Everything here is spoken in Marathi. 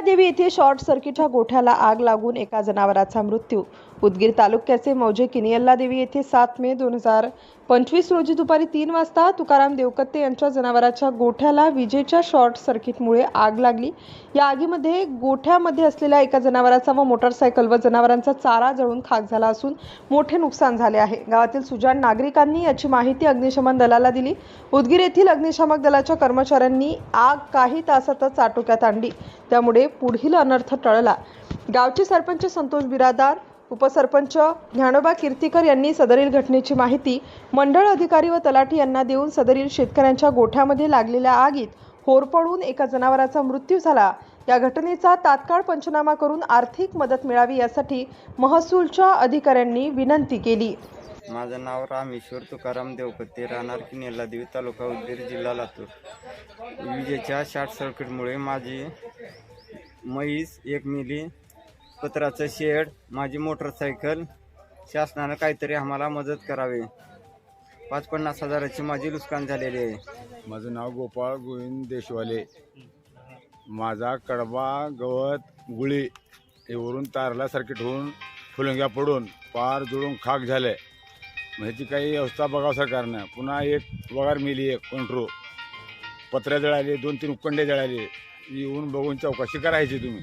देवी येथे शॉर्ट सर्किटच्या गोठ्याला आग लागून एका जनावराचा मृत्यू उदगीर तालुक्याचे मौजे किनियल्ला देवी येथे सात मे दोन हजार पंचवीस रोजी दुपारी तीन वाजता तुकाराम देवकत्ते यांच्या जनावराच्या गोठ्याला विजेच्या शॉर्ट सर्किटमुळे आग लागली. या आगीमध्ये गोठ्यामध्ये असलेल्या एका जनावराचा व मोटरसायकल व जनावरांचा चारा जळून खाक झाला असून मोठे नुकसान झाले आहे. गावातील सुजाण नागरिकांनी याची माहिती अग्निशमन दलाला दिली. उदगीर येथील अग्निशामक दलाच्या कर्मचाऱ्यांनी आग काही तासातच आटोक्यात आणली. त्यामुळे पुढील अनर्थ टळला. गावचे सरपंच संतोष बिरादार उपसरपंच ज्ञानोबा कीर्तीकर यांनी सदरील घटनेची माहिती मंडळ अधिकारी व तलाठी यांना देऊन सदरील शेतकऱ्यांच्या गोठ्यामध्ये लागलेल्या आगीत होरपळून एका जनावराचा मृत्यू झाला. या घटनेचा तात्काळ पंचनामा करून आर्थिक मदत मिळावी यासाठी महसूलच्या अधिकाऱ्यांनी विनंती केली. माझं नाव रामेश्वर तुकाराम देवकते राहणार किनेला देवी तालुका उदगीर जिल्हा लातूर. विजेच्या शॉर्ट सर्किटमुळे माझी म्हैस एक मिली पत्राचं शेड माझी मोटरसायकल शासनानं काहीतरी आम्हाला मदत करावी. पाच पन्नास हजाराची माझी नुकसान झालेली आहे. माझं नाव गोपाळ गोविंद देशवाले. माझा कडबा गवत गुळी हे वरून तारला सर्किट होऊन फुलंग्या पडून पार जुळून खाक झाले ह्याची काही व्यवस्था बघावं सरकारनं. पुन्हा एक वगार मिली एक कंट्रो पत्र्या जळाली दोन तीन उकंडे जळाले. येऊन बघून चौकशी करायची तुम्ही.